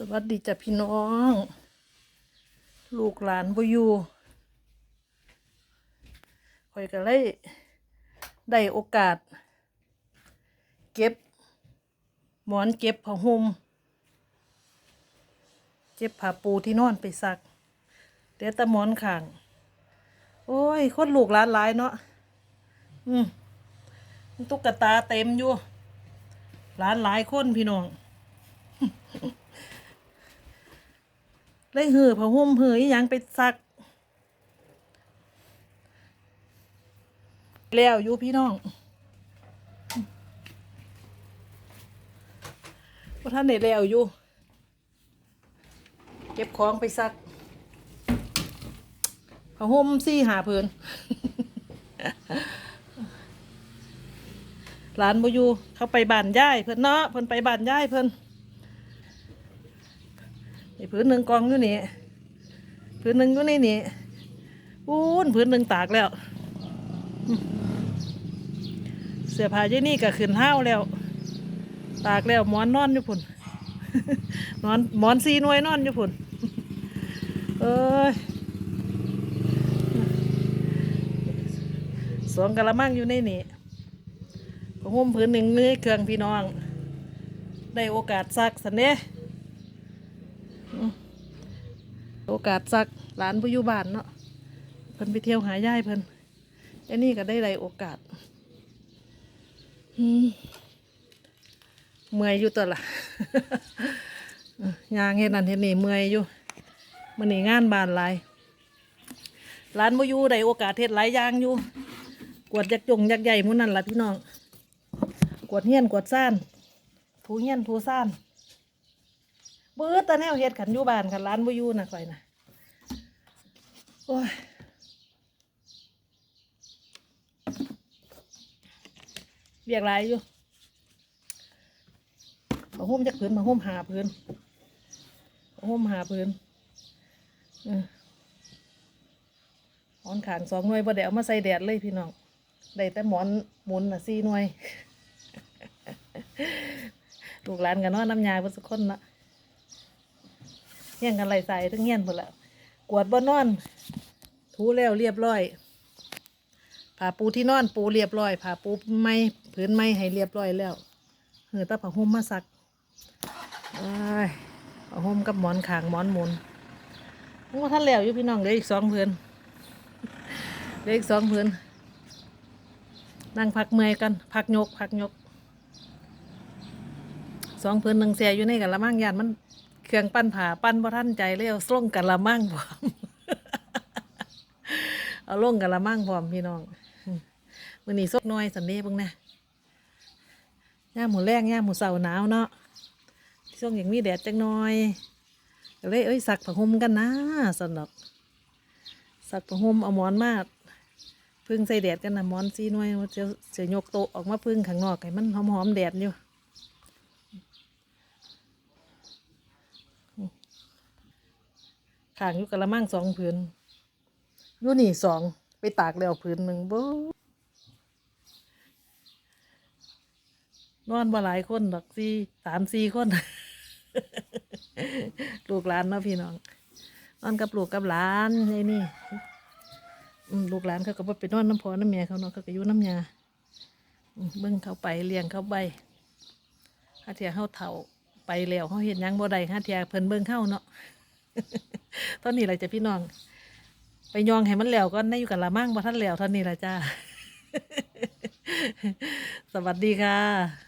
สวัสดีจ้ะพี่น้อง ลูกหลานบ่อยู่คอยก็เลยได้โอกาส เก็บ หมอนเก็บผ้าห่มเก็บผ้าปูที่นอนไปซักเดี๋ยวต่หมอนข้างโอ้ยคนลูกหลานหลายเนาะอืมตุ๊กตาเต็มอยู่หลานหลายคนพี่น้อง เลยหือผ้าห่มหืออหยังไปซัก แล้วอยู่พี่น้องพราท่านได้แล้วอยู่ เก็บของไปซักผ้าห่มซี่หาเพินหลานบ่อยู่เขาไปบ้านย่ายเพิ่นเนาะเพิ่นไปบ้านย่ายเพิ่น ผืนหนึ่งกองอยู่นี่ผืนหนึ่งอยู่ในนี่ปูนผืนหนึ่งตากแล้ว เสื้อผ้าเยนี่ก็ขึ้นห้าวแล้ว ตากแล้วหมอนนอนอยู่พุ่นนอนหมอนซีนวยนอนอยู่พุ่นเอ้ยสองกะละมังอยู่ในนี่ผ้าห่มผืนหนึ่งนี่เครื่องพี่น้อง ได้โอกาสซักสันเน่ โอกาสซักหลานผู้อยู่บ้านเนาะเพิ่นไปเที่ยวหายายเพิ่นไอ้นี่ก็ได้ไรโอกาสเมื่อยอยู่ตัวละยางเฮ็ดนั่นเฮ็ดนี่เมื่อยอยู่มันนี่งานบานหลายร้านบ่อยู่ได้โอกาสเฮ็ดหลายอย่างอยู่ กวดยักจงยักใหญ่มู่นั่นล่ะพี่น้อง กวดเฮียนกวดซ่าน ถูเฮียนถูซ่าน เบิดตาแนวเฮ็ดขันอยู่บ้านขันร้านบ่อยู่น่ะข่อยน่ะโอ้ยเบียกหลายอยู่มาห่มจักพื้นมาห่มหาพื้นมาห่มหาพื้นออหมอนขางสองหน่วยบ่ได้เอามาใส่แดดเลยพี่น้องได้แต่หมอนหมุนน่ะสี่หน่วยลูกหลานกันนอนน้ำยาเพิ่นสักคนละ เงี้ยงกันไหลใส่ทั้งเงี้ยนหมดละกวดบ่นอน ถูแล้วเรียบร้อยผ้าปูที่นอนปูเรียบร้อยผ้าปูไม้ผืนไม้ให้เรียบร้อยแล้วเหือตาผ้าห่มมาซักอ้ายผ้าห่มกับหมอนขางหมอนหมุนมันก็ท่านแล้วอยู่พี่น้องเหลืออีกสองผืนเหลืออีกสองผืนนั่งพักเมื่อยกันพักยกพักยกสองพื้นหนึ่งเสียอยู่ในกันละมั่งยานมัน เครื่องปั้นผาปั้นบ่ท่านใจเลยเอาส่งกันละมั่งพร้อม เอาลงกันละมั่งพร้อมพี่น้องมือนี้ซกน้อยสันเด้เบิ่งนะย่าหมูแรงย่าหมูเสาหนาวเนาะช่วงอย่างมีแดดจังน่อยก็เลยเอ้ยสักผ้าห่มกันนะสนอกสักผ้าห่มเอาหมอนมาพึ่งใส่แดดกันนะหมอนซีน่วยเจะจะยกโต๊ะออกมาพึ่งข้างนอกให้มันหอมๆแดดอยู่ ขางอยู่กะละมังสองผืนอยู่นี่สองไปตากแล้วผืนหนึ่งบ่นอนบ่หลายคนดอกสี่สามสี่คนลูกหลานเนาะพี่น้องนอนกับลูกกับหลานไอ้นี่ลูกหลานเขาก็บ่ไปนอนน้ำพอน้ำแม่เขาเนาะเขาก็อยู่น้ำยาเบิ่งเขาไปเลี้ยงเขาไปถ้าเทียเขาเฒ่าไปแล้วเขาเห็นยังบ่ได้ถ้าเทียเพิ่นเบิ่งเข้าเนาะ ตอนนี้แหละจ้ะพี่น้อง ไปยองให้มันแล้วก็ได้อยู่กับละมั่งบ่ท่านแล้วท่านี้แหละจ้า สวัสดีค่ะ